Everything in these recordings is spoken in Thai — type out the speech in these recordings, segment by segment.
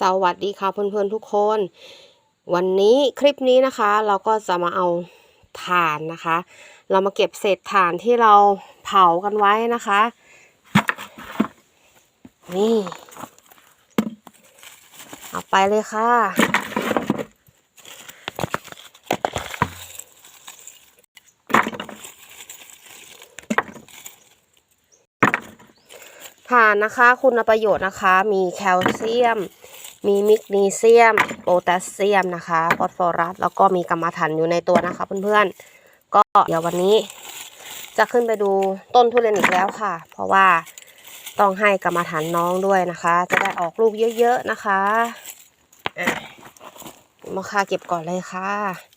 สวัสดีค่ะเพื่อนๆทุกคน วันนี้คลิปนี้นะคะเราก็จะมาเอาถ่านนะคะ เรามาเก็บเศษถ่านที่เราเผากันไว้นะคะ นี่เอาไปเลยค่ะ ถ่านนะคะ คุณประโยชน์นะคะ มีแคลเซียม มีมิกนีเซียมโพแทสเซียมนะคะฟอสฟอรัสแล้วก็มีกรรมะถันอยู่ในตัวนะคะเพื่อนๆ ก็เดี๋ยววันนี้จะขึ้นไปดูต้นทุเรียนอีกแล้วค่ะ เพราะว่าต้องให้กรรมฐานน้องด้วยนะคะ จะได้ออกลูกเยอะๆนะคะมาค่าเก็บก่อนเลยค่ะ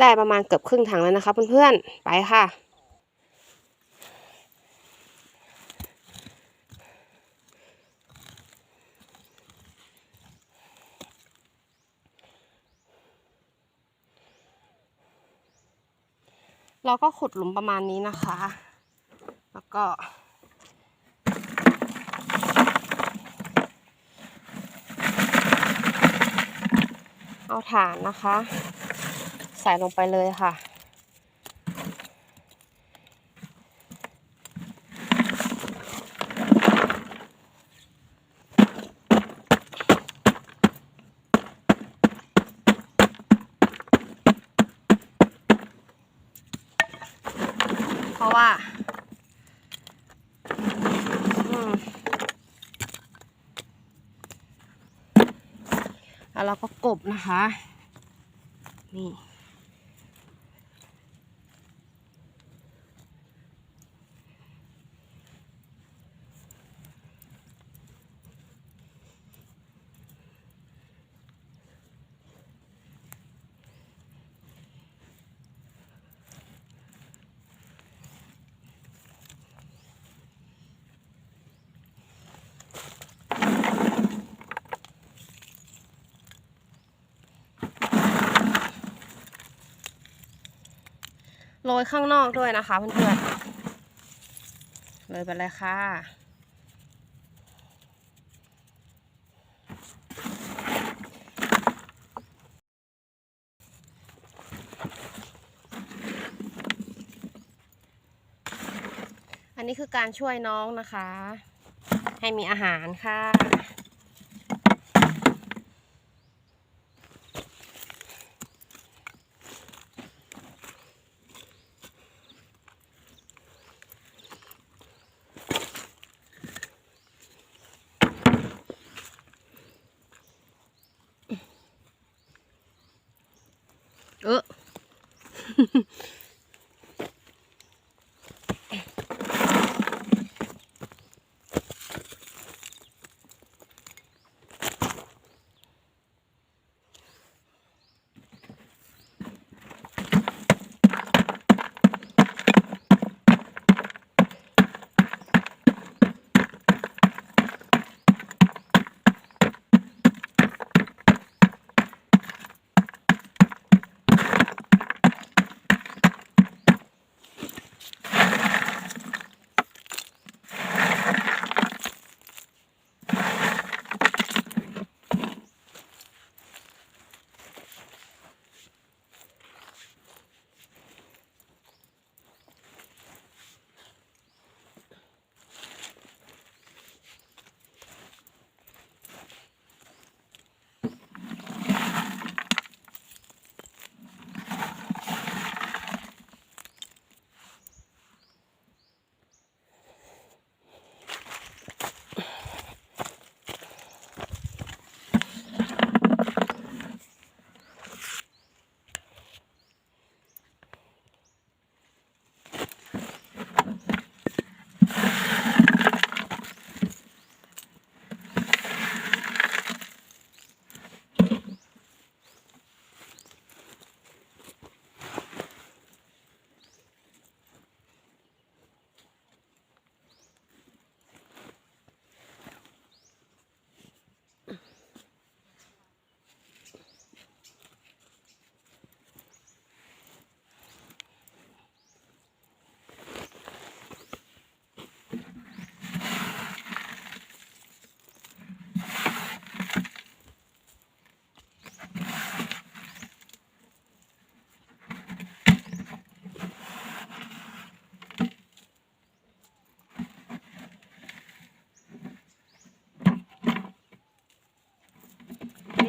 ได้ประมาณเกือบครึ่งถังแล้วนะคะเพื่อนๆ ไปค่ะ เราก็ขุดหลุมประมาณนี้นะคะ แล้วก็เอาฐานนะคะ ใส่ลงไปเลยค่ะ เพราะว่าอืมแล้วเราก็กบนะคะ นี่ โรยข้างนอกด้วยนะคะเพื่อนๆเลยไปเลยค่ะอันนี้คือการช่วยน้องนะคะ ให้มีอาหารค่ะ 呃，哼哼。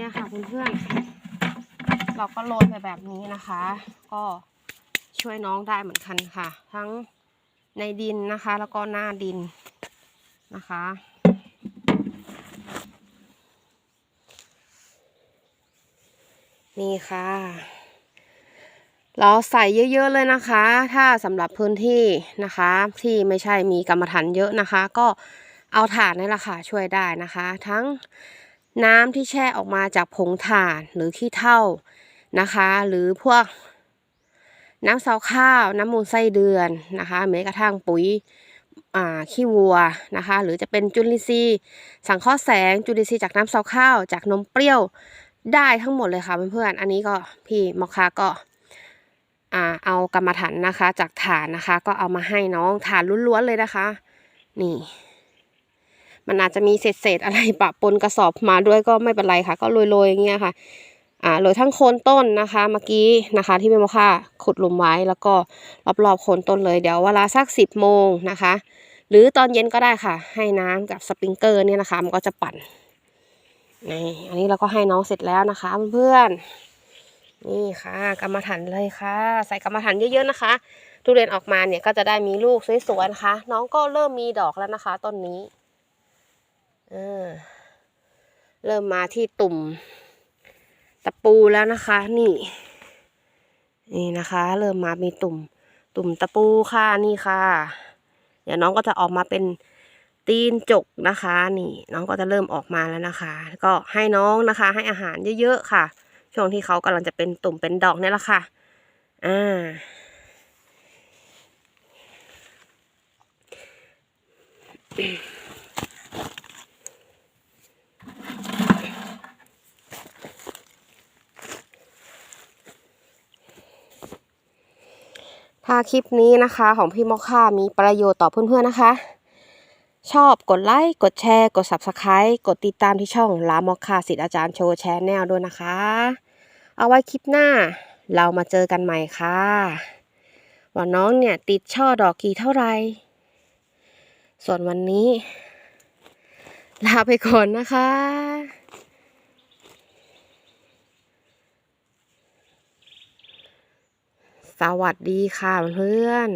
เอออะค่ะเพื่อนๆเราก็โรยไปแบบนี้นะคะ ก็ช่วยน้องได้เหมือนกันค่ะ ทั้งในดินนะคะ แล้วก็หน้าดินนะคะ นี่ค่ะ เราใส่เยอะๆเลยนะคะ ถ้าสำหรับพื้นที่นะคะ ที่ไม่ใช่มีกรรมฐานเยอะนะคะ ก็เอาถ่านนี่แหละค่ะช่วยได้นะคะ ทั้ง น้ำที่แช่ออกมาจากผงถ่านหรือขี้เถ้านะคะ หรือพวกน้ำเสาข้าว น้ำมูลไส้เดือนนะคะแม้กระทั่งปุ๋ยขี้วัวนะคะ หรือจะเป็นจุลินทรีย์สังเคราะห์แสงจุลินทรีย์จากน้ำเสาข้าว จากนมเปรี้ยวได้ทั้งหมดเลยค่ะเพื่อนๆอันนี้ก็พี่มอคคาก็เอากรรมฐานนะคะ จากฐานนะคะ ก็เอามาให้น้องฐานล้วนๆเลยนะคะ นี่ มันอาจจะมีเศษๆอะไรปะปนกระสอบมาด้วยก็ไม่เป็นไรค่ะ ก็โรยๆอย่างเงี้ยค่ะอ่าโรยทั้งโคนต้นนะคะเมื่อกี้นะคะ ที่พี่มคค่าขุดหลุมไว้แล้วก็รอบๆโคนต้นเลยเดี๋ยวเวลาสักสิบโมงนะคะ หรือตอนเย็นก็ได้ค่ะ ให้น้ำกับสปริงเกอร์เนี่ยนะคะมันก็จะปั่นนี่อันนี้เราก็ให้น้องเสร็จแล้วนะคะเพื่อนนี่ค่ะกรรมฐานเลยค่ะ ใส่กรรมฐานเยอะๆนะคะ ทุเรียนออกมาเนี่ยก็จะได้มีลูกสวยๆนะคะ น้องก็เริ่มมีดอกแล้วนะคะ ต้นนี้ เริ่มมาที่ตุ่ม ตะปูแล้วนะคะ นี่ นี่นะคะ เริ่มมามีตุ่ม ตุ่มตะปูค่ะนี่ค่ะ เดี๋ยวน้องก็จะออกมาเป็นตีนจกนะคะ นี่ น้องก็จะเริ่มออกมาแล้วนะคะ ก็ให้น้องนะคะ ให้อาหารเยอะๆค่ะ ช่วงที่เขากำลังจะเป็นตุ่มเป็นดอกเนี่ยแหละค่ะอ่าถ้าคลิปนี้นะคะของพี่มอคค่ามีประโยชน์ต่อเพื่อนๆนะคะ ชอบกดไลค์กดแชร์กด Subscribe กดติดตามที่ช่องลามอคคาสิทธิอาจารย์โชว์แชนแนลด้วยนะคะ เอาไว้คลิปหน้าเรามาเจอกันใหม่ค่ะ ว่าน้องเนี่ยติดช่อดอกกี่เท่าไหร่ส่วนวันนี้ ลาไปก่อนนะคะ สวัสดีค่ะเพื่อน